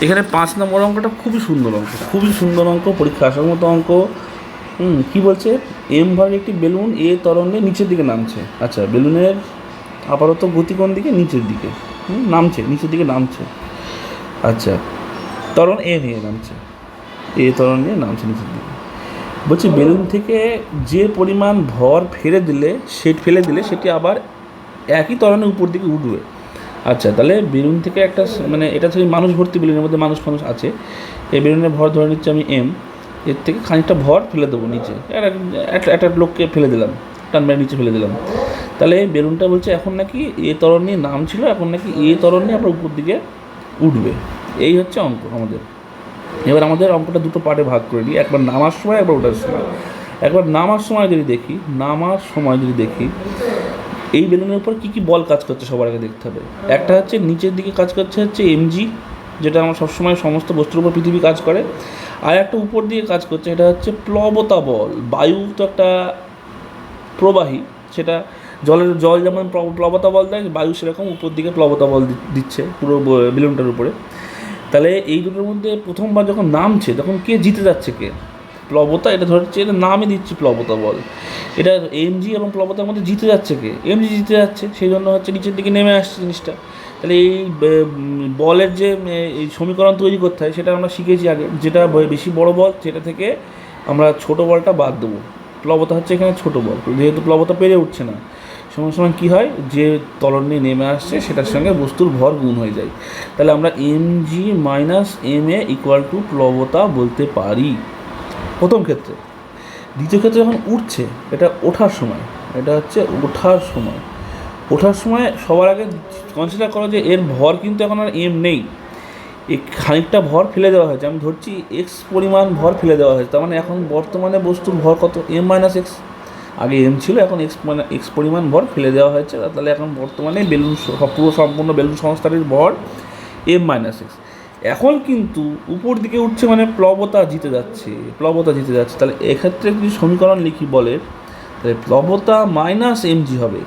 এখানে পাঁচ নম্বর অঙ্কটা খুবই সুন্দর অঙ্ক, খুবই সুন্দর অঙ্ক, পরীক্ষা আসার মতো অঙ্ক। হুম, কী বলছে? এম ভাগ একটি বেলুন এ তরঙ্গে নিচের দিকে নামছে। আচ্ছা বেলুনের আপাতত গতি কোন দিকে? নিচের দিকে। নামছে, নিচের দিকে নামছে। আচ্ছা তরণ এ নিয়ে নামছে। এ ত্বরণ নিয়ে নামছে নিচের দিকে। বলছি, বেলুন থেকে যে পরিমাণ ভর ফেলে দিলে সেট ফেলে দিলে, সেটি আবার একই ত্বরণের উপর দিকে উঠবে। আচ্ছা তাহলে বেলুন থেকে একটা মানে এটা থেকে মানুষ ভর্তি বেলুনের মধ্যে মানুষ মানুষ আছে। এই বেলুনের ভর ধরে নিচ্ছে আমি এম এর থেকে খানিকটা ভর ফেলে দেবো নিচে। একটা- একটা লোককে ফেলে দিলাম, টান মেরে নিচে ফেলে দিলাম। তাহলে বেলুনটা বলছে, এখন নাকি এ ত্বরণ নিয়ে নাম ছিল, এখন নাকি এ নিয়ে আবার উপর দিকে উঠবে। এই হচ্ছে অঙ্ক আমাদের। এবার আমাদের অঙ্কটা দুটো পার্টে ভাগ করে নিই। একবার নামার সময়, একবার ওঠার সময়। একবার নামার সময় যদি দেখি, নামার সময় যদি দেখি এই বেলুনের উপর কী কী বল কাজ করছে সবার আগে দেখতে হবে। একটা হচ্ছে নিচের দিকে কাজ করছে হচ্ছে এমজি যেটা আমার সবসময় সমস্ত বস্তুর উপর পৃথিবী কাজ করে। আর একটা উপর দিয়ে কাজ করছে, এটা হচ্ছে প্লবতা বল। বায়ু তো একটা প্রবাহী, সেটা জলের, জল যেমন প্লব- প্লবতা বল দেয়, বায়ু সেরকম উপর দিকে প্লবতা বল দিচ্ছে পুরো বেলুনটার উপরে। তাহলে এই দুটোর মধ্যে প্রথমবার যখন নামছে, তখন কে জিতে যাচ্ছে কে? প্লবতা, এটা ধরছে এটা নামই দিচ্ছে প্লবতা বল। এটা এমজি এবং প্লবতার মধ্যে জিতে যাচ্ছে কে? এমজি জিতে যাচ্ছে সেই জন্য হচ্ছে নিচের দিকে নেমে আসছে জিনিসটা। তাহলে এই বলের যে এই সমীকরণ তৈরি করতে হয়, সেটা আমরা শিখেছি আগে। যেটা বেশি বড় বল, সেটা থেকে আমরা ছোট বলটা বাদ দেবো। প্লবতা হচ্ছে এখানে ছোট বল, যেহেতু প্লবতা পেরে উঠছে না। সময় সময় কী হয়? যে নিয়ে নেমে আসছে, সেটার সঙ্গে বস্তুর ভর গুণ হয়ে যায়। তাহলে আমরা M G minus M A equal to প্লবতা বলতে পারি। প্রথম ক্ষেত্রে। দ্বিতীয় ক্ষেত্রে যখন উঠছে, এটা ওঠার সময়, এটা হচ্ছে ওঠার সময়। ওঠার সময় সবার আগে কনসিডার করো যে এর ভর কিন্তু এখন আর এম নেই। এই খানিকটা ভর ফেলে দেওয়া হয়েছে। আমি ধরছি এক্স পরিমাণ ভর ফেলে দেওয়া হয়েছে। তার মানে এখন বর্তমানে বস্তুর ভর কত? এম মাইনাস এক্স আগে এম ছিল, এখন এক্স মানে এক্স পরিমাণ ভর ফেলে দেওয়া হয়েছে। তাহলে এখন বর্তমানে বেলুন পুরো সম্পূর্ণ বেলুন সংস্থাটির ভর এম মাইনাস এক্স এখন কিন্তু উপর দিকে উঠছে মানে প্লবতা জিতে যাচ্ছে, প্লবতা জিতে যাচ্ছে। তাহলে এক্ষেত্রে যদি সমীকরণ লিখি বলে তাহলে প্লবতা মাইনাস এমজি হবে।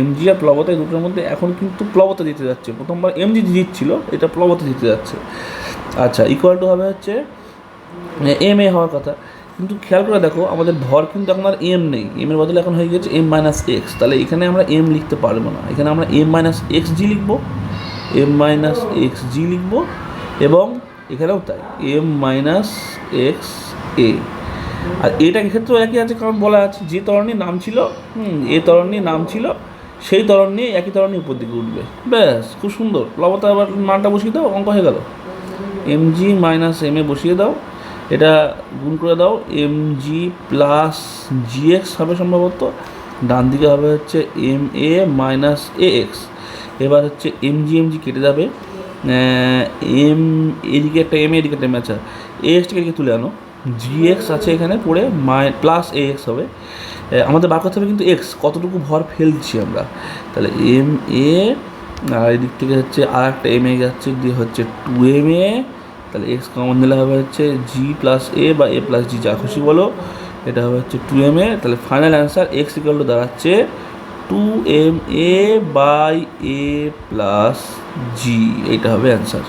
এমজি আর প্লবতা দুটোর মধ্যে এখন কিন্তু প্লবতা জিতে যাচ্ছে। প্রথমবার এমজি জিতছিল, এটা প্লবতা জিতে যাচ্ছে। আচ্ছা ইকুয়াল টু হবে হচ্ছে, এম এ হওয়ার কথা। কিন্তু খেয়াল করে দেখো, আমাদের ভর কিন্তু এখন আর এম নেই। এম এর বদলে এখন হয়ে গেছে এম মাইনাস এক্স। তাহলে এখানে আমরা এম লিখতে পারব না। এখানে আমরা এম মাইনাস এক্স জি লিখব। এম মাইনাস এক্স জি লিখব। এবং এখানেও তাই এম মাইনাস এক্স এ আর এটা ক্ষেত্রেও একই আছে, কারণ বলা আছে যে তরণীর নাম ছিল, হুম, এ তরণীর নাম ছিল, সেই তরণ নিয়ে একই তরণী উপর দিকে উঠবে। ব্যাস, খুব সুন্দর। প্লবতা আবার মানটা বসিয়ে দাও, অঙ্ক হয়ে গেল। M G minus M A বসিয়ে দাও। এটা গুণ করে দাও M G plus G X হবে সম্ভবত। ডান দিকে হবে হচ্ছে M A minus A X এবার হচ্ছে এম জি এম জি কেটে যাবে। এম এদিকে একটা এম এদিকে একটা এম আচ্ছা এ এক্সটাকে এদিকে তুলে আনো। জি এক্স আছে এখানে পড়ে মাই প্লাস এ এক্স হবে। আমাদের বার করতে হবে কিন্তু এক্স কতটুকু ভর ফেলছি আমরা? তাহলে এম এ আর এদিক থেকে হচ্ছে আর একটা এম এ যাচ্ছে দিয়ে হচ্ছে টু এম এ তাহলে এক্স কমন দিলে হবে হচ্ছে জি প্লাস এ বা এ প্লাস জি যা খুশি বলো, এটা হবে হচ্ছে টু এম এ তাহলে final answer x equal to দাঁড়াচ্ছে two M A by A plus G এইটা হবে অ্যান্সার